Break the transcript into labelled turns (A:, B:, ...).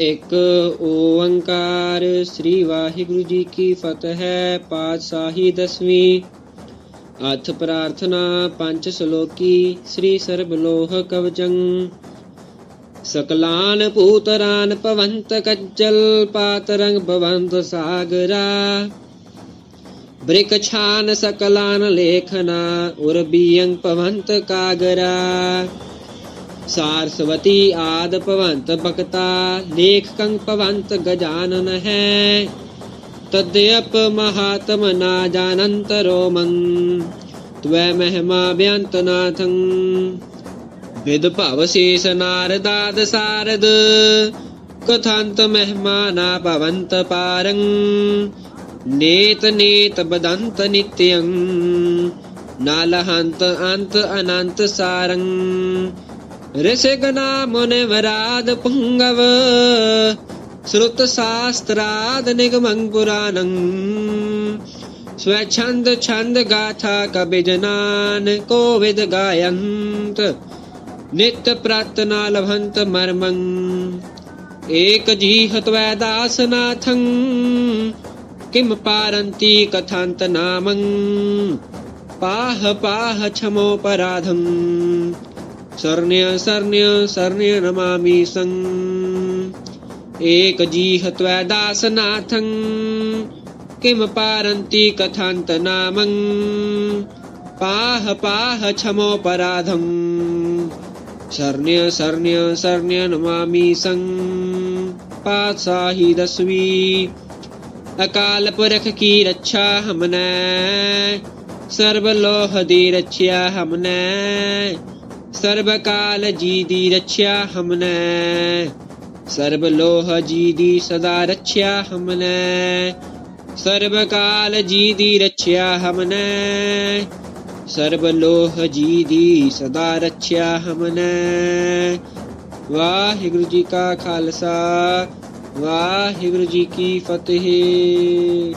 A: एक ओंकार श्री वाहिगुरु जी की फतह पातशाही दसवीं। अथ प्रार्थना पंच श्लोकी श्री सर्वलोह कवचंग सकलान पूतरान पवंत कज्जल, पातरंग भवंत सागरा। वृक्षान सकलान लेखना उर्बियंग पवंत कागरा। सारस्वती आद पवंत भक्ता, लेखकं पवंत गजानन है। तद्यप महात्म ना जानंत रोमं त्वै महिमा व्यंत नाथं विद भवशेष नारदाद सारद कथांत महिमा ना पवंत पारं। नेत नेत बदंत नित्यं नालहंत अंत अनंत सारं। ऋषिगणा मुनिवराद पुंगव श्रुत शास्त्राद निगमं पुराणं स्वच्छन्द छन्द गाथा कविजनान् कोविद गायन्त नित्य प्रार्थना लभन्त मर्मं एक जीहत वैदासनाथं किं पारन्ति कथान्त नामं पाह पाह क्षमोपराधम् शरण्य शरण्य शरण्य नमामि सं। एक जीह त्वदासनाथं किं पारन्ति कथान्त नामं पाह पाह क्षमोपराधम् शरण्य शरण्य शरण्य नमामि सं। पातशाही दसवी अकाल पुरख की रक्षा हमने सर्वलोह दी रक्षा हमने ਸਰਬ ਕਾਲ ਜੀ ਦੀ ਰੱਖਿਆ ਹਮਨੇ ਸਰਬ ਲੋਹ ਜੀ ਦੀ ਸਦਾ ਰੱਖਿਆ ਹਮਨੇ ਸਰਬ ਕਾਲ ਜੀ ਦੀ ਰੱਖਿਆ ਹਮਨੇ ਸਰਬ ਲੋਹ ਜੀ ਦੀ ਸਦਾ ਰੱਖਿਆ ਹਮਨੇ। ਵਾਹਿਗੁਰੂ ਜੀ ਕਾ ਖਾਲਸਾ, ਵਾਹਿਗੁਰੂ ਜੀ ਕੀ ਫਤਿਹ।